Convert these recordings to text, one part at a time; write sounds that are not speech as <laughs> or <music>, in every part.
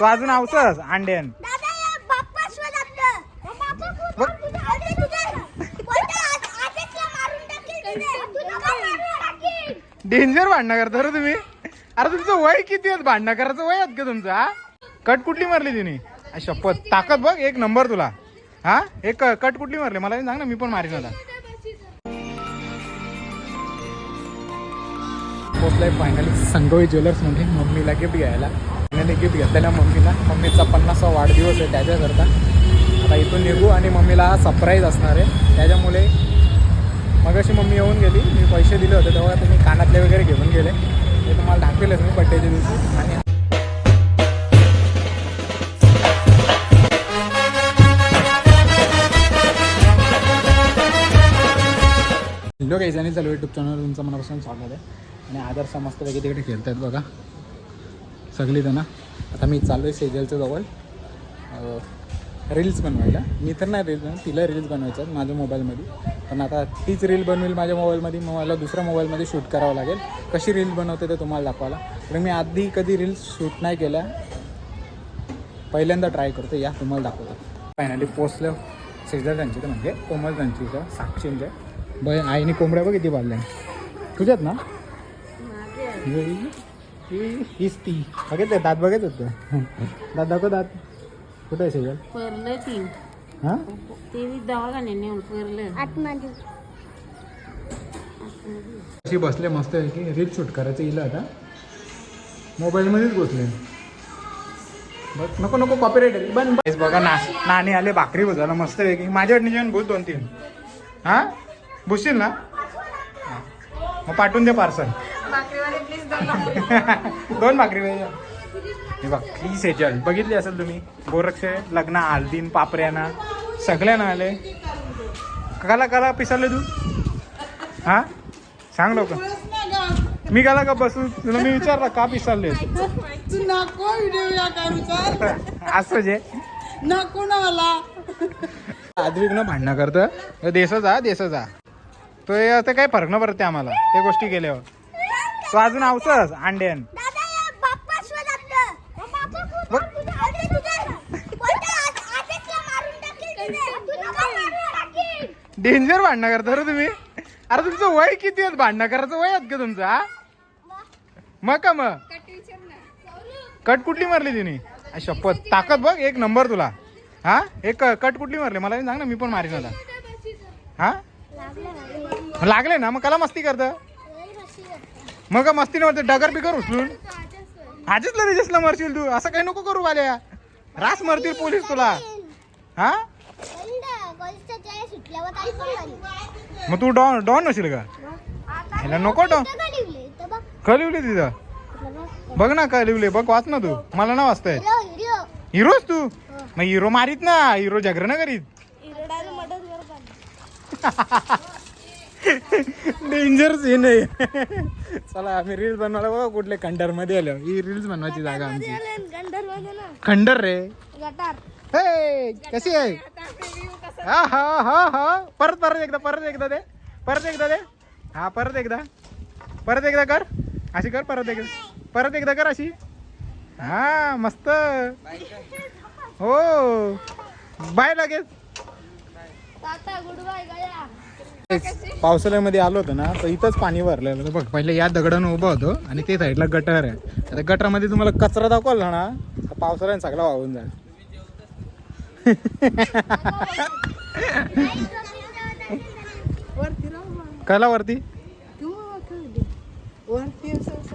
तू अजून आवसस अंड्यान. डेंजर भांडणं करता रे तुम्ही. अरे तुमचं वय किती आहे? भांडणं करायचं वय आहेत का तुमचं हा? कट कुठली मारली तिने? शपथ ताकद बघ एक नंबर तुला. हा? एक कट कुठली मारली? मला सांग ना मी पण मारीन आता. पोचलाय फायनली संगवी ज्वेलर्समध्ये मम्मीला गिफ्ट घ्यायला. फायनली गिफ्ट घेतलेल्या मम्मीला. मम्मीचा पन्नासवा वाढदिवस आहे त्याच्याकरता. आता इथून निघू आणि मम्मीला सरप्राईज असणार आहे. त्याच्यामुळे मग अशी मम्मी येऊन गेली. मी पैसे दिले होते तेव्हा तुम्ही कानातले वगैरे घेऊन गेले. ते तुम्हाला दाखवेलच मी बड्डेच्या दिवशी. आणि हॅलो काही आणि चालू यूट्यूब चॅनल तुमचं मनापासून स्वागत आहे. आणि आदर्श मस्तपैकी तिकडे खेळत आहेत बघा. सगळी जण. आता मी चालू आहे सेजलच्या जवळ. रील्स बनवायला. मी तर नाही रील्स बनवत तिला रील्स बनवायच्या माझ्या मोबाईलमध्ये पण आता तीच रील बनवेल माझ्या मोबाईलमध्ये मग मला दुसऱ्या मोबाईलमध्ये शूट करावं लागेल. कशी रील बनवते ते तुम्हाला दाखवायला. तर मी आधी कधी रील्स शूट नाही केल्या. पहिल्यांदा ट्राय करतो या तुम्हाला दाखवतो. फायनली पोचलं. सेजल त्यांची तर म्हणजे कोमल त्यांची इथं साक्षींच्या बाई आईने कोंबड्या बघ किती पाळल्या तुझ्यात ना? ही- हीच ती. बघितलं दात बघत होतं. दात दाखव दात. कुठं आहे सेजल? परलं ती. हां? ते दवाखान्यात नेऊन परलं. आतमध्ये. अशी बसले मस्त आहे की रील शूट करायचं येईल आता. मोबाईलमध्येच बसले. बघ नको नको कॉपीराईट बन बस बघा ना नाणी आले भाकरी बजायला मस्त आहे की माझ्याकडनं जेवण भूत दोन तीन. हां? बुसशील ना? हा. मग पाठवून दे पार्सल <laughs> दोन भाकरी हे बघ ही सेजल बघितली असेल तुम्ही? गोरक्ष लग्न हल्दीन पापऱ्याना. सगळ्यांना आले. काला काला पिसाले तू? हा? सांग लवकर. मी काला का बसू? तुला मी विचारला का पिसाले तू नको व्हिडिओ या विचार? <laughs> असं जे नको ना मला. आद्विक भांडणं करतं देश जा देश जा. तो हे आता काही फरक न पडते आम्हाला? त्या गोष्टी केल्यावर. तो अजून आवसस अंड्यान. डेंजर भांडणं करता रे तुम्ही. अरे तुमचं वय किती आहे? भांडणं करायचं वय आहेत का तुमचं हा? मग? का मग? कट कुठली मारली तिने? शपथ. ताकद बघ एक नंबर तुला. हा? एक कट कुठली मारली? मला सांग ना मी पण मारीन आता. हा? लागले ना? मग कला मस्ती करत. मग का मस्ती नव्हते डगर बिगर उचलून आजच रिजेसला मरशील तू असं काही नको करू वाल्या रास मरतील पोलीस तुला हा. मग तू डॉन डॉन नशील का ह्याला नको डॉन इथं का लिहिलंय? इथं बघ. का लिवले तिथं बघ. ना का लिवले बघ वाच ना तू मला ना वाचताय हिरो, हिरो. हिरोच तू मग हिरो मारीत ना हिरो ना करीत <laughs> हिरोडानं मदत कर पण. डेंजर सीन आहे. चला आम्ही रील्स बनवायला बघा कुठले खंडरमध्ये आलो. ही रील्स बनवायची जागा आमची. खंडर रे. हे कशी आहे? हा हा हा हा. परत परत एकदा परत एकदा दे. परत एकदा दे. हा परत एकदा. परत एकदा कर. अशी कर परत एकदा. परत एकदा कर अशी. हा मस्त. हो. बाय लगेच. गुड बाय, गया. पावसाळ्यामध्ये आलो होतो ना तर इथंच पाणी भरलेलं होतं. बघ पहिले या दगडानं उभं होतो आणि ते साईडला गटर आहे. आता गटरामध्ये तुम्हाला कचरा दाखवला ना तर पावसाळ्याने सगळा वाहून जाईल. कला वरती?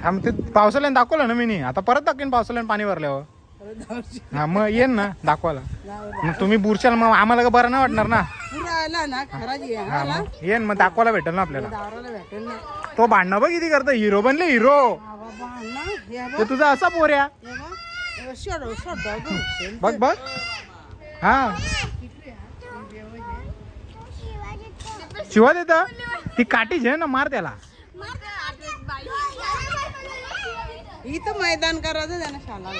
हा मग ते पावसाळ्याने दाखवलं ना मी आता परत दाखवेन पावसाळ्याने पाणी भरल्यावर. हा मग येईन ना दाखवायला. मग तुम्ही बुरशाल मग आम्हाला का बरं नाही वाटणार ना? आला ना खराच ये हा मग मग दाखवायला भेटेल ना आपल्याला. दाराला भेटेल ना. तो भांडणं बघ किती करतो हिरो बनले हिरो. बाबा ना हे बघ. ते तुझा असा पोऱ्या. हे हे. बघ बघ हा. शिवा देत? ती काठीच आहे ना मार त्याला. इथं मैदान करायचं त्यानं शाला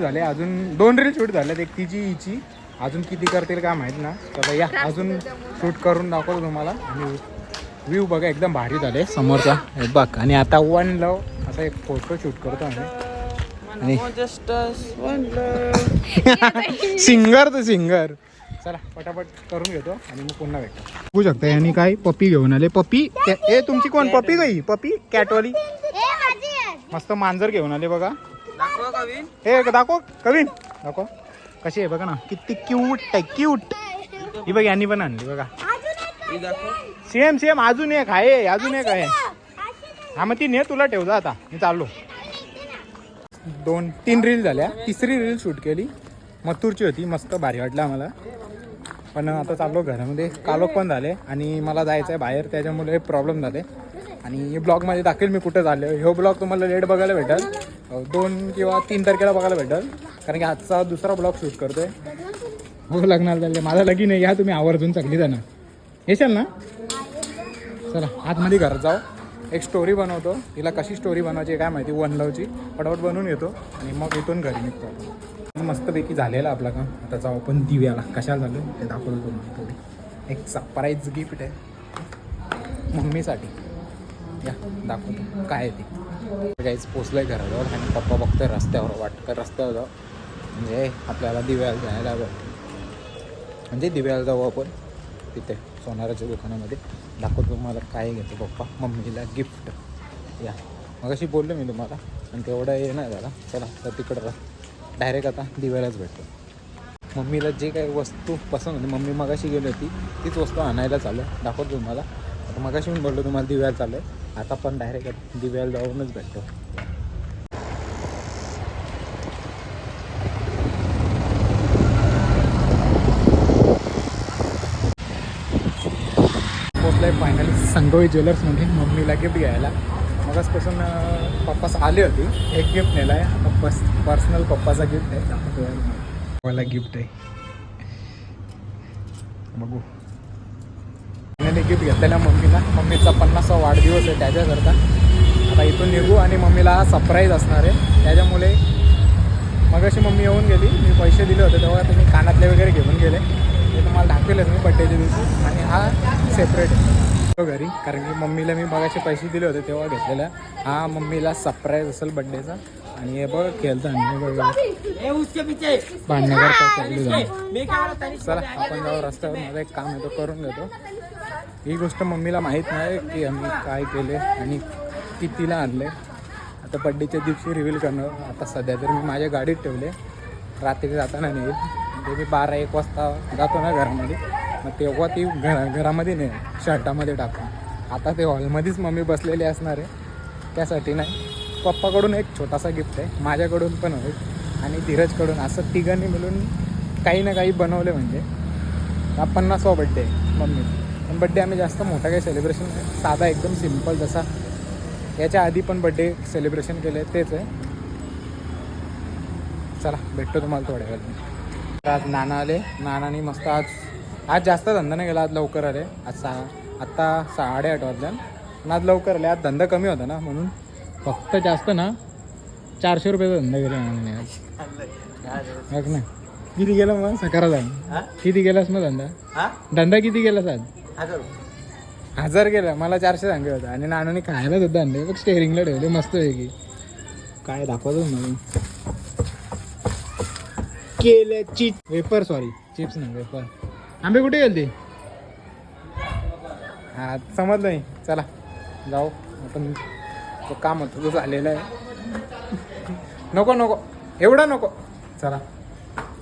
झाले अजून दोन रील शूट झाल्यात एक तिची हिची. अजून किती करतील काय माहीत ना. तर या अजून शूट करून दाखवतो तुम्हाला. आणि व्ह्यू बघा एकदम भारी झाले समोरचा. हे बघ आणि आता वन लव असा एक फोटो शूट करतो आम्ही. सिंगर तर सिंगर चला पटापट करून घेतो आणि मग पुन्हा भेटतो बघू शकता यांनी काय पप्पी घेऊन आले. पप्पी ए तुमची कोण? पप्पी गई? पप्पी कॅटवाली. मस्त मांजर घेऊन आले बघा. हे दाखव कवीन. दाखव. कशी आहे बघा ना. किती क्यूट आहे क्यूट ही बघ यांनी पण आणली बघा. अजून एक आहे. सेम सेम अजून एक आहे अजून एक आहे. हा मग ती ने तुला ठेव जा आता. मी चाललो. दोन तीन रील झाल्या. तिसरी रील शूट केली. मथुरची होती मस्त भारी वाटलं आम्हाला. पण आता चाललो घरामध्ये. कालोख पण झाले आणि मला जायचं आहे बाहेर. त्याच्यामुळे प्रॉब्लेम झाले. आणि ब्लॉगमध्ये दाखवेल मी कुठं झाले ह्यो ब्लॉग तुम्हाला लेट बघायला भेटेल. दोन किंवा तीन तारखेला बघायला भेटेल. कारण की आजचा दुसरा ब्लॉग शूट करतोय. हो लग्नाला चालले. माझा लगीन आहे. या तुम्ही आवर्जून चांगली जाणार येशाल ना? चला आतमध्ये घरात जाऊ. एक स्टोरी बनवतो. तिला कशी स्टोरी बनवायची आहे काय माहिती वन लवची फटाफट बनवून येतो आणि मग इथून घरी निघतो मस्तपैकी झालेला आपला काम. आता जाऊ आपण दिव्याला. कशाला झालं? ते दाखवलं तुम्हाला थोडी. एक सरप्राईज गिफ्ट आहे. मम्मीसाठी. या दाखवतो. काय आहे ते. काहीच पोचलं आहे घराजवळ आणि पप्पा बघतोय रस्त्यावर वाटतं रस्त्यावर जाऊ. म्हणजे आपल्याला दिव्याला जायला भेटतं म्हणजे दिव्याला जाऊ आपण तिथे. सोनाराच्या दुकानामध्ये. दाखवतो तुम्हाला काय घेतो पप्पा. मम्मीला गिफ्ट या. मग अशी बोललो मी तुम्हाला आणि तेवढं हे नाही झाला. चला तर तिकडं डायरेक्ट आता दिव्यालाच भेटतो. मम्मीला जे काही वस्तू पसंत होती मम्मी मगाशी गेली होती तीच वस्तू आणायला चालू आहे. दाखवतो तुम्हाला. आता मगाशी मी बोललो तुम्हाला दिव्याला चालू आहे. आता पण डायरेक्ट दिव्याला जाऊनच भेटतो पोचलाय फायनली संगोई ज्वेलर्समध्ये मम्मीला गिफ्ट घ्यायला. मगाचपासून पप्पाच आले होते. एक गिफ्ट नेला आहे बस पर्सनल पप्पाचा गिफ्ट आहे. मला गिफ्ट आहे. बघू. फायनली गिफ्ट घेतलेला मम्मीला. मम्मीचा पन्नासवा वाढदिवस आहे त्याच्याकरता. आता इथून निघू आणि मम्मीला सरप्राईज असणार आहे. त्याच्यामुळे मगाशी मम्मी येऊन गेली. मी पैसे दिले होते. तेव्हा तुम्ही कानातले वगैरे घेऊन गेले. ते तुम्हाला दाखवेलच मी बड्डेच्या दिवशी. आणि हा सेपरेट आहे. घरी. कारण की मम्मीला मी मगाशी पैसे दिले होते तेव्हा घेतलेला हा मम्मीला सरप्राईज असेल बड्डेचा आणि हे बघ खेळता भांडणं चला आपण जाऊ रस्त्यावर. माझं एक काम आहे तो करून घेतो. ही गोष्ट मम्मीला माहीत नाही की आम्ही काय केले आणि कितीला आणले. आता बड्डेच्या दिवशी रिव्हील करणार. आता सध्या तर मी माझ्या गाडीत ठेवले. रात्री जाताना नेईल म्हणजे मी बारा एक वाजता जातो ना घरामध्ये. मग तेव्हा ती घरा घरामध्ये नाही शर्टामध्ये टाकून. आता ते हॉलमध्येच मम्मी बसलेली असणार आहे. त्यासाठी नाही. पप्पाकडून एक छोटासा गिफ्ट आहे. माझ्याकडून पण होईल आणि धीरजकडून. असं तिघांनी मिळून काही ना काही बनवले म्हणजे. हा पन्नासवा बड्डे आहे मम्मी. पण बड्डे आम्ही जास्त मोठा काही सेलिब्रेशन साधा एकदम सिंपल जसा. याच्या आधी पण बड्डे सेलिब्रेशन केले तेच आहे. चला भेटतो तुम्हाला थोड्या वेळ आज नाना आले. नानानी मस्त आज आज जास्त धंदा नाही गेला आज लवकर आले. आज सहा आत्ता साडेआठ वाजल्या पण आज लवकर आले. आज धंदा कमी होता ना म्हणून फक्त जास्त ना चारशे रुपयाचा धंदा गेला नानाने आज. बघ ना किती गेला मग? सकारा जाऊन किती गेलास मग धंदा? धंदा किती गेलास आज? हजार. गेला मला चारशे सांगे होता. आणि नानाने खायला सुद्धा आणले बघ स्टेअरिंगला ठेवले. मस्त पैकी. काय दाखवतो मला केले चिप वेपर सॉरी चिप्स नाही वेपर आंबे कुठे गेलते? हा समजलं नाही. चला जाऊ. आपण तो काम होतं तो झालेला आहे. नको नको. एवढा नको. चला.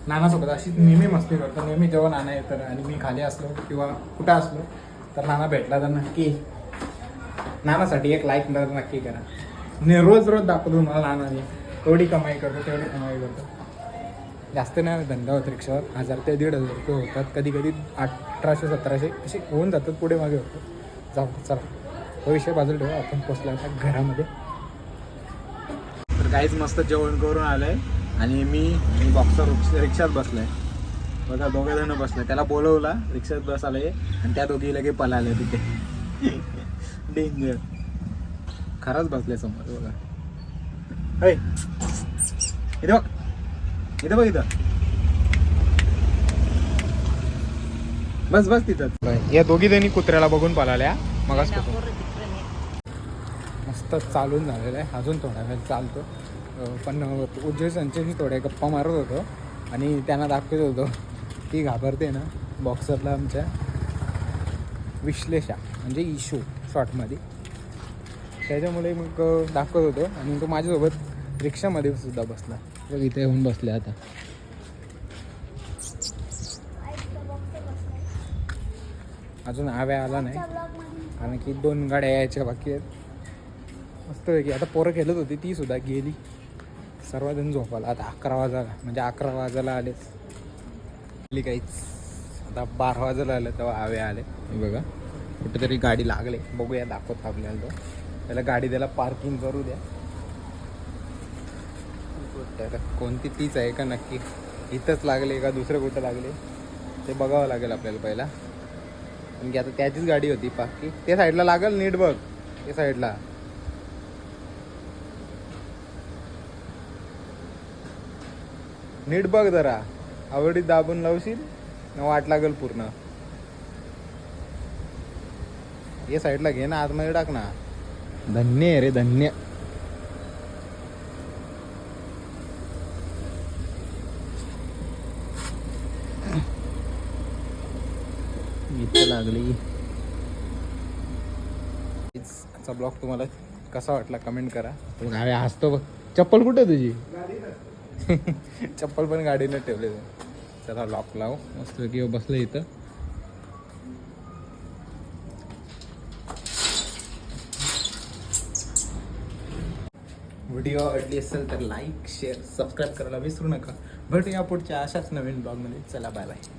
नानासोबत अशी नेहमी मस्ती करतो. नेहमी जेव्हा नाना येतं आणि मी खाली असलो किंवा कुठं असलो तर नाना भेटला तर नक्की नानासाठी एक लाईक नक्की करा. ने रोज रोज दाखवतो मला नानाने. एवढी कमाई करतो तेवढी कमाई करतो. जास्त नाही धंदा होत रिक्षावर. हजार ते दीड हजार रुपये होतात. कधी कधी अठराशे सतराशे असे होऊन जातात पुढे मागे होतं जाऊ चला. तो विषय बाजूला ठेवू. आपण पोचला होता घरामध्ये. तर काहीच मस्त जेवण करून आलंय. आणि मी मी बॉक्सर रिक्षात बसलोय. बघा दोघे जण बसले त्याला बोलवला रिक्षात बस आले आणि त्या दोघी लगे पळाले तिथे. डेंजर खरंच बसले समोर बघा. इथे बघ. इथं बघ इथं. बस बस तिथं या दोघी जणी कुत्र्याला बघून पळाल्या. मगाच मस्त चालून झालेलं आहे. अजून थोडा वेळ चालतो. पण उज्जय संचयनी थोड्या गप्पा मारत होतो. आणि त्यांना दाखवत होतो ती घाबरते ना बॉक्सरला आमच्या विश्लेषा म्हणजे इशू शॉर्टमध्ये त्याच्यामुळे मग दाखवत होतो. आणि तो माझ्यासोबत रिक्षामध्ये सुद्धा बसला. बघ इथे येऊन बसले आता. अजून आव्या आला नाही. कारण की दोन गाड्या यायच्या बाकी आहेत. मस्त की आता पोरं खेळत होती ती सुद्धा गेली. सर्वजण झोपाला आता अकरा वाजायला म्हणजे अकरा वाजायला आलेच गेली काहीच. आता बारा वाजायला आलं तेव्हा आवे आले. हे बघा. कुठेतरी गाडी लागले. बघूया दाखवत आपल्याला तो. त्याला गाडी त्याला पार्किंग करू द्या. आता कोणती तीच आहे का नक्की? इथंच लागले का दुसरं कुठं लागले? ते बघावं लागेल आपल्याला पहिला. कारण की आता त्याचीच गाडी होती पाकी त्या साईडला लागल नीट बघ. ते साईडला. नीट बघ जरा. आवडीत दाबून लावशील वाट लागल पूर्ण. ये साईडला घे ना आतमध्ये टाक ना. धन्य आहे रे धन्य. इथं लागली. आजचा ब्लॉग तुम्हाला कसा वाटला कमेंट करा. पण हसतो बघ. चप्पल कुठे तुझी? <laughs> चप्पल पण गाडीनं ठेवले चला लॉक लाव. मस्त किंवा बसलं इथं. व्हिडिओ आवडली असेल तर लाईक शेअर सबस्क्राईब करायला विसरू नका. भेटूया पुढच्या अशाच नवीन ब्लॉगमध्ये चला बाय बाय